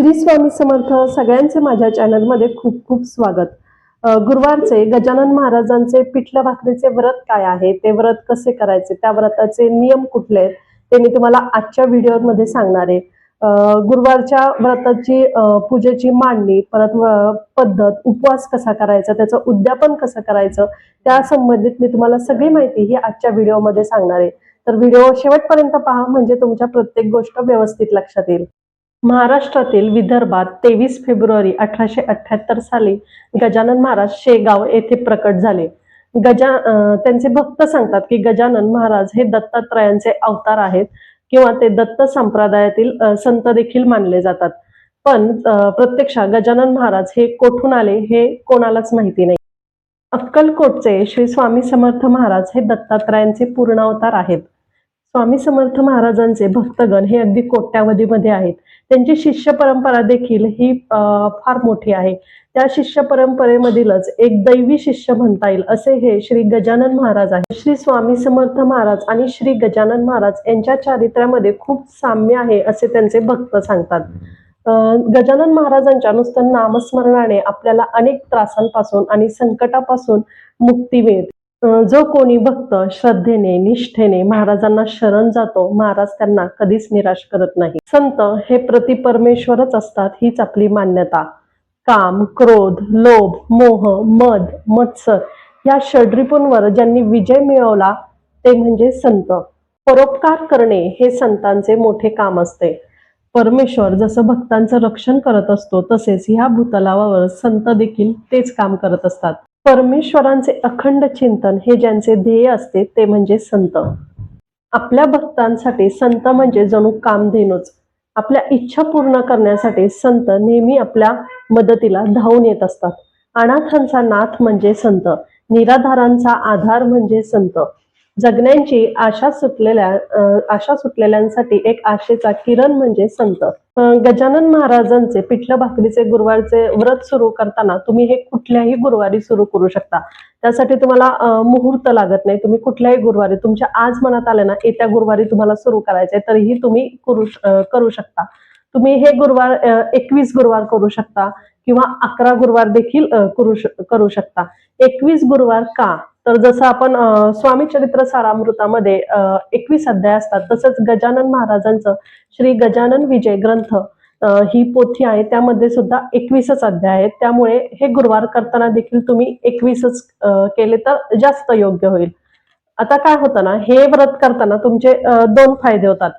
श्री स्वामी समर्थ सगळ्यांचे माझ्या चॅनलमध्ये खूप खूप स्वागत. गुरुवारचे गजानन महाराजांचे पिठलं भाकरीचे व्रत काय आहे ते व्रत कसे करायचे त्या व्रताचे नियम कुठले आहेत ते मी तुम्हाला आजच्या व्हिडिओमध्ये सांगणार आहे. गुरुवारच्या व्रताची पूजेची मांडणी परत पद्धत उपवास कसा करायचा त्याचं उद्यापन कसं करायचं त्या संबंधित मी तुम्हाला सगळी माहिती ही आजच्या व्हिडिओमध्ये सांगणार आहे. तर व्हिडिओ शेवटपर्यंत पहा म्हणजे तुमच्या प्रत्येक गोष्ट व्यवस्थित लक्षात येईल. महाराष्ट्रातील विदर्भात तेवीस फेब्रुवारी अठराशे अठ्याहत्तर साली गजानन महाराज शेगाव येथे प्रकट झाले. गजा त्यांचे भक्त सांगतात की गजानन महाराज हे दत्तात्रयांचे अवतार आहेत किंवा ते दत्त संप्रदायातील संत देखील मानले जातात. पण प्रत्यक्षात गजानन महाराज हे कोठून आले हे कोणालाच माहिती नाही. अक्कलकोटचे श्री स्वामी समर्थ महाराज हे दत्तात्रयांचे पूर्ण अवतार आहेत. स्वामी समर्थ महाराजांचे भक्तगण हे अगदी कोट्यावधीमध्ये आहेत. त्यांची शिष्य परंपरा देखील ही फार मोठी आहे. त्या शिष्य परंपरेमधीलच एक दैवी शिष्य म्हणता येईल असे हे श्री गजानन महाराज आहे श्री स्वामी समर्थ महाराज आणि श्री गजानन महाराज यांच्या चारित्र्यामध्ये खूप साम्य आहे असे त्यांचे भक्त सांगतात. गजानन महाराजांच्या नुसतं नामस्मरणाने आपल्याला अनेक त्रासांपासून आणि संकटापासून मुक्ती मिळते. जो कोणी भक्त श्रद्धेने निष्ठेने महाराजांना शरण जातो महाराज त्यांना कधीच निराश करत नाही. संत हे प्रति परमेश्वरच असतात हीच आपली मान्यता. काम क्रोध लोभ मोह मद मत्सर या षड्रिपूंवर ज्यांनी विजय मिळवला ते म्हणजे संत. परोपकार करणे हे संतांचे मोठे काम असते. परमेश्वर जसं भक्तांचं रक्षण करत असतो तसेच ह्या भूतलावावर संत देखील तेच काम करत असतात. परमेश्वरांचे अखंड चिंतन हे ज्यांचे ध्येय असते ते म्हणजे संत. आपल्या भक्तांसाठी संत म्हणजे जणू कामधेनूच. आपल्या इच्छा पूर्ण करण्यासाठी संत नेहमी आपल्या मदतीला धावून येत असतात. अनाथांचा नाथ म्हणजे संत. निराधारांचा आधार म्हणजे संत. जगण्याची आशा सुटलेल्या आशा सुटलेल्यांसाठी एक आशेचा किरण म्हणजे संत. गजानन महाराजांचे पिठलं भाकरीचे गुरुवारचे व्रत सुरू करताना तुम्ही हे कुठल्याही गुरुवारी सुरू करू शकता. त्यासाठी तुम्हाला मुहूर्त लागत नाही. तुम्ही कुठल्याही गुरुवारी तुमच्या आज मनात आले ना येत्या गुरुवारी तुम्हाला सुरू करायचे तरीही तुम्ही करू करू शकता. तुम्ही हे गुरुवार एकवीस गुरुवार करू शकता किंवा अकरा गुरुवार देखील करू करू शकता. एकवीस गुरुवार का? तर जसं आपण स्वामी चरित्र सारामृतामध्ये एकवीस अध्याय असतात. तसंच गजानन महाराजांचं श्री गजानन विजय ग्रंथ ही पोथी आहे. त्यामध्ये सुद्धा एकवीसच अध्याय आहेत. त्यामुळे हे गुरुवार करताना देखील तुम्ही एकवीसच केले तर जास्त योग्य होईल. आता काय होतं ना हे व्रत करताना तुमचे दोन फायदे होतात.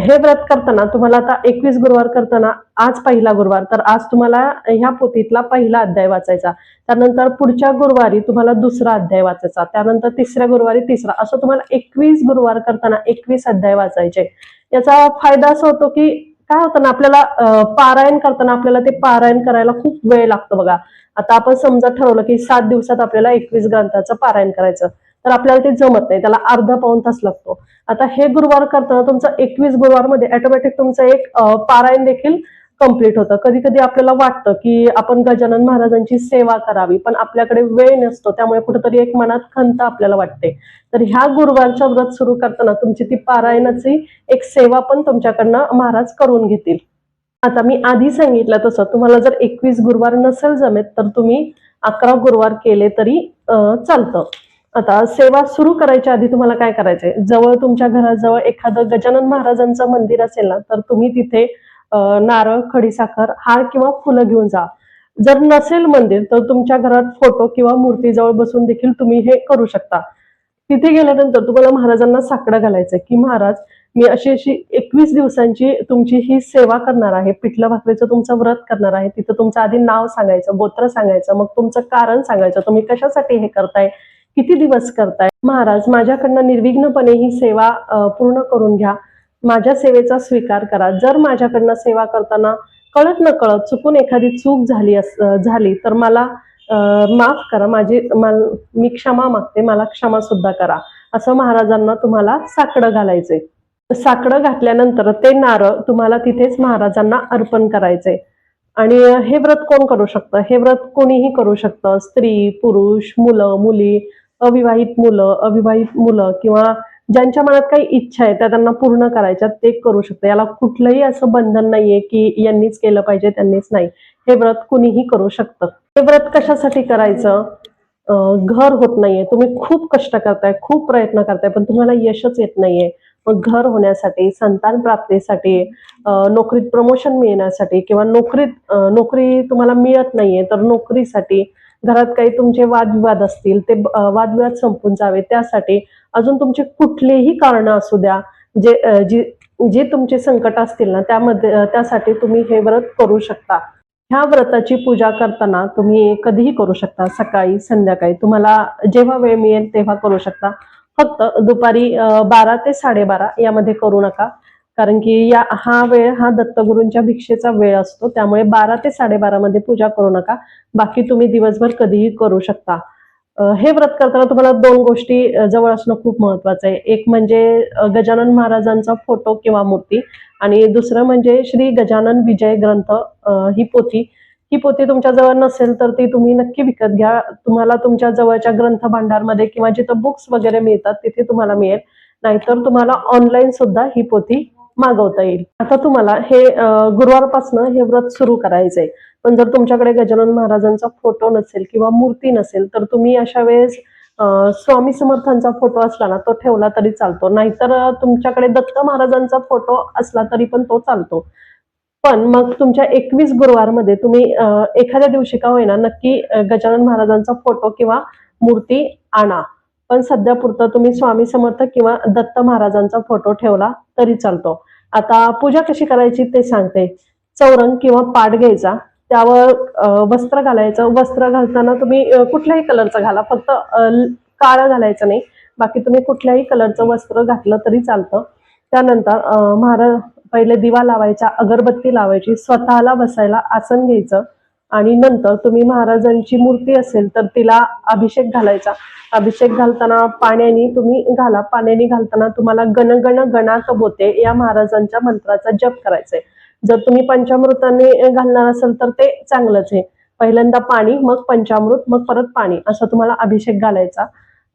हे व्रत करताना तुम्हाला आता एकवीस गुरुवार करताना आज पहिला गुरुवार तर आज तुम्हाला ह्या पोथीतला पहिला अध्याय वाचायचा. त्यानंतर पुढच्या गुरुवारी तुम्हाला दुसरा अध्याय वाचायचा. त्यानंतर तिसऱ्या गुरुवारी तिसरा. असं तुम्हाला एकवीस गुरुवार करताना एकवीस अध्याय वाचायचे. याचा फायदा असा होतो की काय होतं ना आपल्याला पारायण करताना आपल्याला ते पारायण करायला खूप वेळ लागतो बघा. आता आपण समजा ठरवलं की सात दिवसात आपल्याला एकवीस ग्रंथाचं पारायण करायचं. तर आपल्याला ते जमत नाही त्याला अर्धा पाऊन तास लागतो. आता हे गुरुवार करताना तुमचं एकवीस गुरुवारमध्ये ऑटोमॅटिक तुमचं एक पारायण देखील कंप्लीट होतं. कधी कधी आपल्याला वाटतं की आपण गजानन महाराजांची सेवा करावी पण आपल्याकडे वेळ नसतो त्यामुळे कुठेतरी एक मनात खंत आपल्याला वाटते. तर ह्या गुरुवारच्या व्रत सुरू करताना तुमची ती पारायणाची एक सेवा पण तुमच्याकडनं महाराज करून घेतील. आता मी आधी सांगितलं तसं तुम्हाला जर एकवीस गुरुवार नसेल जमेत तर तुम्ही अकरा गुरुवार केले तरी चालतं. आता सेवा सुरू करायच्या आधी तुम्हाला काय करायचंय? जवळ तुमच्या घराजवळ एखादं गजानन महाराजांचं मंदिर असेल ना तर तुम्ही तिथे नारळ खडीसाखर हार किंवा फुलं घेऊन जा. जर नसेल मंदिर तर तुमच्या घरात फोटो किंवा मूर्तीजवळ बसून देखील तुम्ही हे करू शकता. तिथे गेल्यानंतर तुम्हाला महाराजांना साकडं घालायचं की महाराज मी अशी अशी एकवीस दिवसांची तुमची ही सेवा करणार आहे. पिठलं भाकरीचं तुमचं व्रत करणार आहे. तिथं तुमचं आधी नाव सांगायचं गोत्र सांगायचं मग तुमचं कारण सांगायचं. तुम्ही कशासाठी हे करताय? किती दिवस करताय? महाराज माझ्याकडनं निर्विघ्नपणे ही सेवा पूर्ण करून घ्या. माझ्या सेवेचा स्वीकार करा. जर माझ्याकडनं सेवा करताना कळत न कळत चुकून एखादी चूक झाली झाली तर मला माफ करा. माझी मी क्षमा मागते. मला क्षमा सुद्धा करा. असं महाराजांना तुम्हाला साकडं घालायचंय. साकडं घातल्यानंतर ते नारळ तुम्हाला तिथेच महाराजांना अर्पण करायचे आणि हे व्रत कोण करू शकतं? हे व्रत कोणीही करू शकतं. स्त्री पुरुष मुलं मुली अविवाहित मुलं अविवाहित मुलं किंवा ज्यांच्या मनात काही इच्छा आहे त्या त्यांना पूर्ण करायच्या ते करू शकतं. याला कुठलंही असं बंधन नाहीये की यांनीच केलं पाहिजे त्यांनीच नाही. हे व्रत कुणीही करू शकतं. हे व्रत कशासाठी करायचं? घर होत नाहीये. तुम्ही खूप कष्ट करताय खूप प्रयत्न करताय पण तुम्हाला यशच येत नाहीये. घर होण्यासाठी संतान प्राप्तीसाठी नोकरीत प्रमोशन मिळण्यासाठी किंवा नोकरीत नोकरी तुम्हाला मिळत नाहीये तर नोकरीसाठी घरात काही तुमचे वादविवाद असतील ते वादविवाद संपून जावे. त्यासाठी अजून तुमची कुठलीही कारण असू द्या जे जी जे तुमचे संकट असतील ना त्यामध्ये त्यासाठी तुम्ही हे व्रत करू शकता. ह्या व्रताची पूजा करताना तुम्ही कधीही करू शकता सकाळी संध्याकाळी. तुम्हाला जेव्हा वेळ मिळेल तेव्हा करू शकता. फक्त दुपारी बारा ते साडेबारा यामध्ये करू नका. कारण की या हा वेळ हा दत्तगुरूंच्या भिक्षेचा वेळ असतो. त्यामुळे बारा ते साडेबारा मध्ये पूजा करू नका. बाकी तुम्ही दिवसभर कधीही करू शकता. हे व्रत करताना तुम्हाला दोन गोष्टी जवळ असणं खूप महत्वाचं आहे. एक म्हणजे गजानन महाराजांचा फोटो किंवा मूर्ती आणि दुसरं म्हणजे श्री गजानन विजय ग्रंथ ही पोथी. ही पोथी तुमच्या जवळ नसेल तर ती तुम्ही नक्की विकत घ्या. तुम्हाला तुमच्या जवळच्या ग्रंथ भांडारमध्ये किंवा जिथं बुक्स वगैरे मिळतात तिथे तुम्हाला मिळेल. नाहीतर तुम्हाला ऑनलाईन सुद्धा ही पोथी मागवता येईल. आता तुम्हाला हे गुरुवारपासून हे व्रत सुरू करायचंय. पण जर तुमच्याकडे गजानन महाराजांचा फोटो नसेल किंवा मूर्ती नसेल तर तुम्ही अशा वेळेस स्वामी समर्थांचा फोटो असला ना तो ठेवला तरी चालतो. नाहीतर तुमच्याकडे दत्त महाराजांचा फोटो असला तरी पण तो चालतो. पण मग तुमच्या एकवीस गुरुवारमध्ये तुम्ही एखाद्या दिवशी का होईना नक्की गजानन महाराजांचा फोटो किंवा मूर्ती आणा. पण सध्या पुरतं तुम्ही स्वामी समर्थ किंवा दत्त महाराजांचा फोटो ठेवला तरी चालतो. आता पूजा कशी करायची ते सांगते. चौरंग किंवा पाट घ्यायचा. त्यावर वस्त्र घालायचं. वस्त्र घालताना तुम्ही कुठल्याही कलरचं घाला. फक्त काळं घालायचं नाही. बाकी तुम्ही कुठल्याही कलरचं वस्त्र घातलं तरी चालतं. त्यानंतर महाराज पहिले दिवा लावायचा अगरबत्ती लावायची स्वतःला बसायला आसन घ्यायचं आणि नंतर तुम्ही महाराजांची मूर्ती असेल तर तिला अभिषेक घालायचा. अभिषेक घालताना पाण्याने तुम्ही घाला. पाण्याने घालताना तुम्हाला गण गण गणात बोते या महाराजांच्या मंत्राचा जप करायचा आहे जर तुम्ही पंचामृताने घालणार असाल तर ते चांगलंच आहे. पहिल्यांदा पाणी मग पंचामृत मग परत पाणी असं तुम्हाला अभिषेक घालायचा.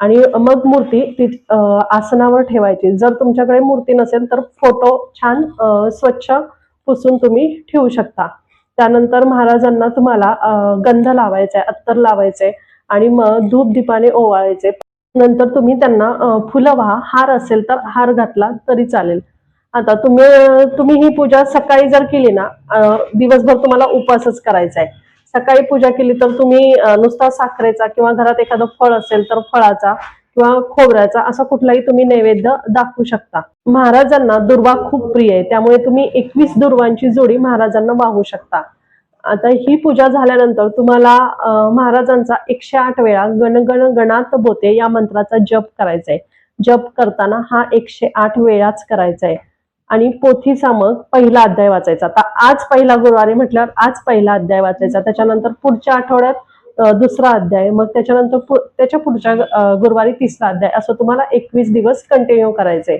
आणि मग मूर्ती ती आसनावर ठेवायची. जर तुमच्याकडे मूर्ती नसेल तर फोटो छान स्वच्छ पुसून तुम्ही ठेवू शकता. त्यानंतर महाराजांना तुम्हाला गंध लावायचा आहे अत्तर लावायचे आणि मग धूप दीपाने ओवाळायचे. नंतर तुम्ही त्यांना फुलं व्हा. हार असेल तर हार घातला तरी चालेल. आता तुम्ही तुम्ही ही पूजा सकाळी जर केली ना दिवसभर तुम्हाला उपवासच करायचा आहे सकाळी पूजा केली तर तुम्ही नुसता साखरेचा किंवा घरात एखादं फळ असेल तर फळाचा किंवा खोबऱ्याचा असा कुठलाही तुम्ही नैवेद्य दाखवू शकता. महाराजांना दुर्वा खूप प्रिय आहे. त्यामुळे तुम्ही एकवीस दुर्वांची जोडी महाराजांना वाहू शकता. आता ही पूजा झाल्यानंतर तुम्हाला महाराजांचा एकशे आठ वेळा गणगण गणात बोते या मंत्राचा जप करायचा आहे जप करताना हा एकशे आठ वेळाच करायचा आहे आणि पोथीचा मग पहिला अध्याय वाचायचा. आता आज पहिला गुरुवारी म्हटल्यावर आज पहिला अध्याय वाचायचा. त्याच्यानंतर पुढच्या आठवड्यात दुसरा अध्याय. मग त्याच्यानंतर त्याच्या पुढच्या गुरुवारी तिसरा अध्याय. असं तुम्हाला एकवीस दिवस कंटिन्यू करायचंय.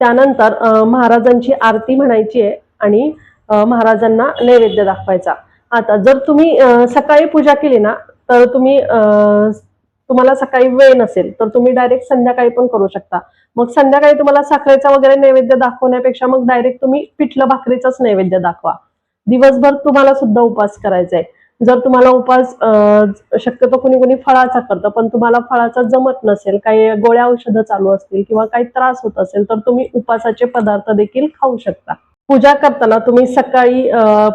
त्यानंतर महाराजांची आरती म्हणायची आहे आणि महाराजांना नैवेद्य दाखवायचा. आता जर तुम्ही सकाळी पूजा केली ना तर तुम्ही तुम्हाला सकाळी वेळ नसेल तर तुम्ही डायरेक्ट संध्याकाळी पण करू शकता. मग संध्याकाळी तुम्हाला साखरेचा वगैरे नैवेद्य दाखवण्यापेक्षा मग डायरेक्ट तुम्ही पिठलं भाकरीचाच नैवेद्य दाखवा. दिवसभर तुम्हाला सुद्धा उपवास करायचा आहे जर तुम्हाला उपवास शक्यतो कुणी कुणी फळाचा करतं पण तुम्हाला फळाचा जमत नसेल काही गोळ्या औषधं चालू असतील किंवा काही त्रास होत असेल तर तुम्ही उपासाचे पदार्थ देखील खाऊ शकता. पूजा करताना तुम्ही सकाळी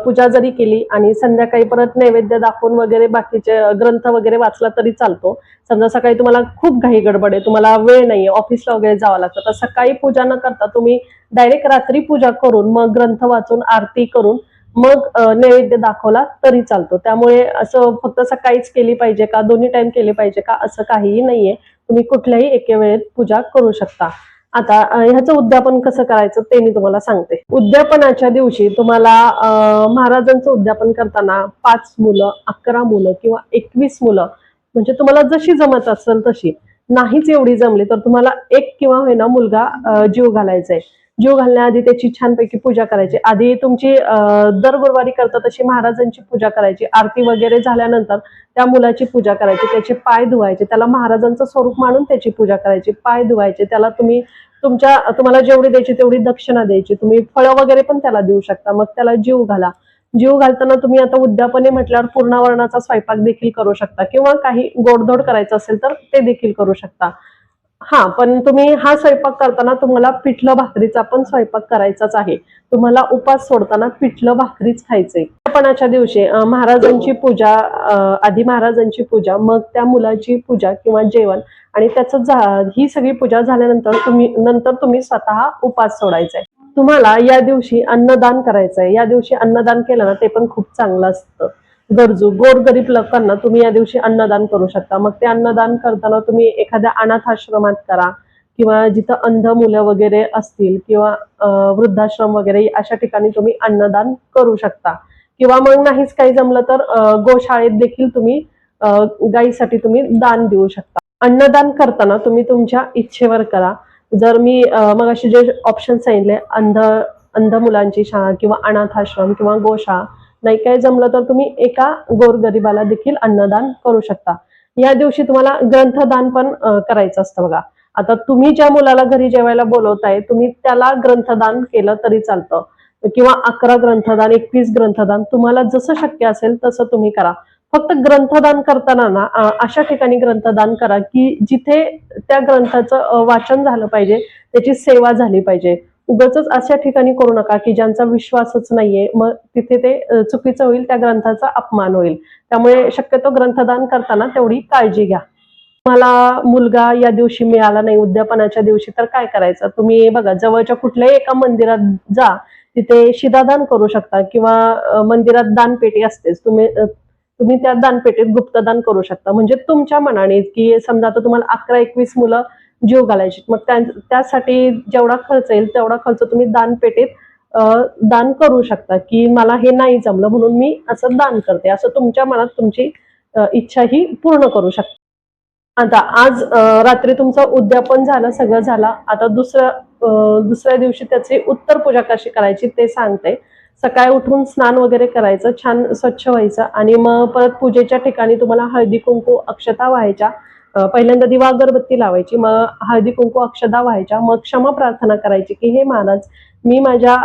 पूजा जरी केली आणि संध्याकाळी परत नैवेद्य दाखवून वगैरे बाकीचे ग्रंथ वगैरे वाचला तरी चालतो. समजा सकाळी तुम्हाला खूप घाई गडबड आहे तुम्हाला वेळ नाहीये ऑफिसला वगैरे जावं लागतं. तर सकाळी पूजा न करता तुम्ही डायरेक्ट रात्री पूजा करून मग ग्रंथ वाचून आरती करून मग नैवेद्य दाखवला तरी चालतो. त्यामुळे असं फक्त सकाळीच केली पाहिजे का दोन्ही टाइम केली पाहिजे का असं काहीही नाहीये. तुम्ही कुठल्याही एके वेळेत पूजा करू शकता. आता ह्याचं उद्यापन कसं करायचं ते मी तुम्हाला सांगते. उद्यापनाच्या दिवशी तुम्हाला महाराजांचं उद्यापन करताना पाच मुलं अकरा मुलं किंवा एकवीस मुलं म्हणजे तुम्हाला जशी जमत असेल तशी. नाहीच एवढी जमली तर तुम्हाला एक किंवा होईना मुलगा जीव घालायचा आहे जीव घालण्याआधी त्याची छानपैकी पूजा करायची. आधी तुमची दर गुरुवारी करता तशी महाराजांची पूजा करायची. आरती वगैरे झाल्यानंतर त्या मुलाची पूजा करायची. त्याचे पाय धुवायचे. त्याला महाराजांचं स्वरूप मानून त्याची पूजा करायची. पाय धुवायचे. त्याला तुम्ही तुमच्या तुम्हाला जेवढी द्यायची तेवढी दक्षिणा द्यायची. तुम्ही फळं वगैरे पण त्याला देऊ शकता. मग त्याला जीव घाला. जीव घालताना तुम्ही आता उद्यापने म्हटल्यावर पूर्णावरणाचा स्वयंपाक देखील करू शकता. किंवा काही गोडधोड करायचं असेल तर ते देखील करू शकता. हा पण तुम्ही हा स्वयंपाक करताना तुम्हाला पिठलं भाकरीचा पण स्वयंपाक करायचाच आहे. तुम्हाला उपास सोडताना पिठलं भाकरीच खायचंय. पणाच्या दिवशी महाराजांची पूजा आधी महाराजांची पूजा मग त्या मुलाची पूजा किंवा जेवण आणि त्याचं ही सगळी पूजा झाल्यानंतर तुम्ही नंतर तुम्ही स्वतः उपास सोडायचाय. तुम्हाला या दिवशी अन्नदान करायचंय. या दिवशी अन्नदान केलं ना ते पण खूप चांगलं असतं. गरजू गोरगरीब लोकांना तुम्ही या दिवशी अन्नदान करू शकता. मग ते अन्नदान करताना तुम्ही एखाद्या अनाथ आश्रमात करा किंवा जिथं अंध मुलं वगैरे असतील किंवा वृद्धाश्रम वगैरे अशा ठिकाणी तुम्ही अन्नदान करू शकता. किंवा मग नाहीच काही जमलं तर गोशाळेत देखील तुम्ही गाईसाठी गायीसाठी तुम्ही दान देऊ शकता. अन्नदान करताना तुम्ही तुमच्या इच्छेवर करा. जर मी मग असे जे ऑप्शन सांगितले अंध अंध मुलांची शाळा किंवा अनाथ आश्रम किंवा गोशाळा नाही काय जमलं तर तुम्ही एका गोरगरिबाला देखील अन्नदान करू शकता. या दिवशी तुम्हाला ग्रंथदान पण करायचं असतं बघा. आता तुम्ही ज्या मुलाला घरी जेवायला बोलवताय तुम्ही त्याला ग्रंथदान केलं तरी चालतं. किंवा अकरा ग्रंथदान एकवीस ग्रंथदान तुम्हाला जसं शक्य असेल तसं तुम्ही करा. फक्त ग्रंथदान करताना ना अशा ठिकाणी ग्रंथदान करा की जिथे त्या ग्रंथाचं वाचन झालं पाहिजे त्याची सेवा झाली पाहिजे. उगच अशा ठिकाणी करू नका की ज्यांचा विश्वासच नाहीये मग तिथे ते चुकीचं होईल त्या ग्रंथाचा अपमान होईल. त्यामुळे शक्यतो ग्रंथदान करताना तेवढी काळजी घ्या. मला मुलगा या दिवशी मिळाला नाही उद्यापनाच्या दिवशी तर काय करायचं? तुम्ही बघा जवळच्या कुठल्याही एका मंदिरात जा तिथे शिदादान करू शकता किंवा मंदिरात दानपेटी असतेच. तुम्ही तुम्ही त्या दानपेटीत गुप्तदान करू शकता. म्हणजे तुमच्या मनाने की समजा आता तुम्हाला अकरा एकवीस मुलं जीव घालायची. मग त्यासाठी जेवढा खर्च येईल तेवढा खर्च तुम्ही दानपेटीत दान करू शकता की मला हे नाही जमलं म्हणून मी असं दान करते. असं तुमच्या मनात तुमची इच्छा ही पूर्ण करू शकता. आता आज रात्री तुमचं उद्यापन झालं सगळं झालं. आता दुसऱ्या दुसऱ्या दिवशी त्याची उत्तर पूजा कशी करायची ते सांगते. सकाळी उठून स्नान वगैरे करायचं छान स्वच्छ व्हायचं आणि मग परत पूजेच्या ठिकाणी तुम्हाला हळदी कुंकू अक्षता व्हायच्या. पहिल्यांदा दिवा अगरबत्ती लावायची मग हळदी कुंकू अक्षदा व्हायच्या मग क्षमा प्रार्थना करायची की हे महाराज मी माझ्या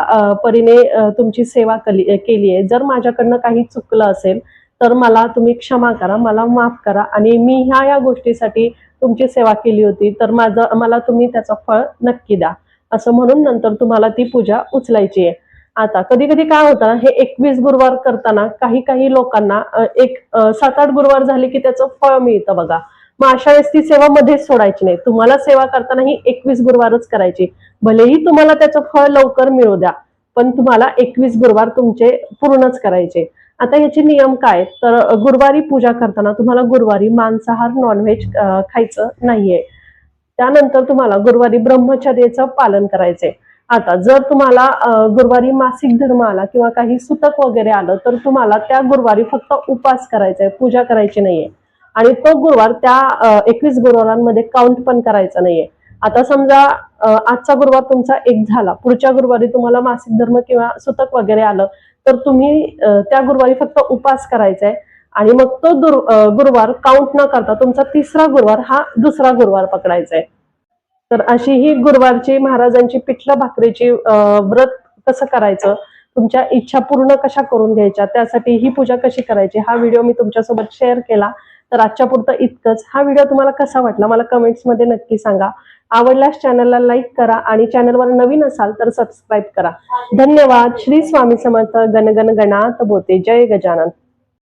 परीने तुमची सेवा केली केली आहे. जर माझ्याकडनं काही चुकलं असेल तर मला तुम्ही क्षमा करा मला माफ करा आणि मी ह्या या गोष्टीसाठी तुमची सेवा केली होती तर माझं मला तुम्ही त्याचं फळ नक्की द्या. असं म्हणून नंतर तुम्हाला ती पूजा उचलायची आहे. आता कधी कधी काय होतं हे एकवीस गुरुवार करताना काही काही लोकांना एक सात आठ गुरुवार झाले की त्याचं फळ मिळतं बघा. मग अशा वेळेस ती सेवा मध्येच सोडायची नाही. तुम्हाला सेवा करताना ही एकवीस गुरुवारच करायची. भलेही तुम्हाला त्याचं फळ लवकर मिळू द्या पण तुम्हाला एकवीस गुरुवार तुमचे पूर्णच करायचे. आता याचे नियम काय? तर गुरुवारी पूजा करताना तुम्हाला गुरुवारी मांसाहार नॉनव्हेज खायचं नाहीये. त्यानंतर तुम्हाला गुरुवारी ब्रह्मचर्याचं पालन करायचंय. आता जर तुम्हाला गुरुवारी मासिक धर्म आला किंवा काही सुतक वगैरे आलं तर तुम्हाला त्या गुरुवारी फक्त उपास करायचा आहे पूजा करायची नाहीये. आणि तो गुरुवार त्या एकवीस गुरुवारांमध्ये काउंट पण करायचा नाहीये. आता समजा आजचा गुरुवार तुमचा एक झाला पुढच्या गुरुवारी तुम्हाला मासिक धर्म किंवा सुतक वगैरे आलं तर तुम्ही त्या गुरुवारी फक्त उपास करायचा आहे आणि मग तो दुर- गुरुवार काउंट न करता तुमचा तिसरा गुरुवार हा दुसरा गुरुवार पकडायचा आहे तर अशी ही गुरुवारची महाराजांची पिठलं भाकरीची व्रत कसं करायचं तुमच्या इच्छा पूर्ण कशा करून घ्यायच्या त्यासाठी ही पूजा कशी करायची हा व्हिडिओ मी तुमच्यासोबत शेअर केला. तर आजच्या पुरतं इतकंच. हा व्हिडिओ तुम्हाला कसा वाटला मला कमेंट्समध्ये नक्की सांगा. आवडल्यास चॅनलला लाईक करा आणि चॅनलवर नवीन असाल तर सबस्क्राईब करा. धन्यवाद. श्री स्वामी समर्थ गणगण गणात बोते जय गजानन.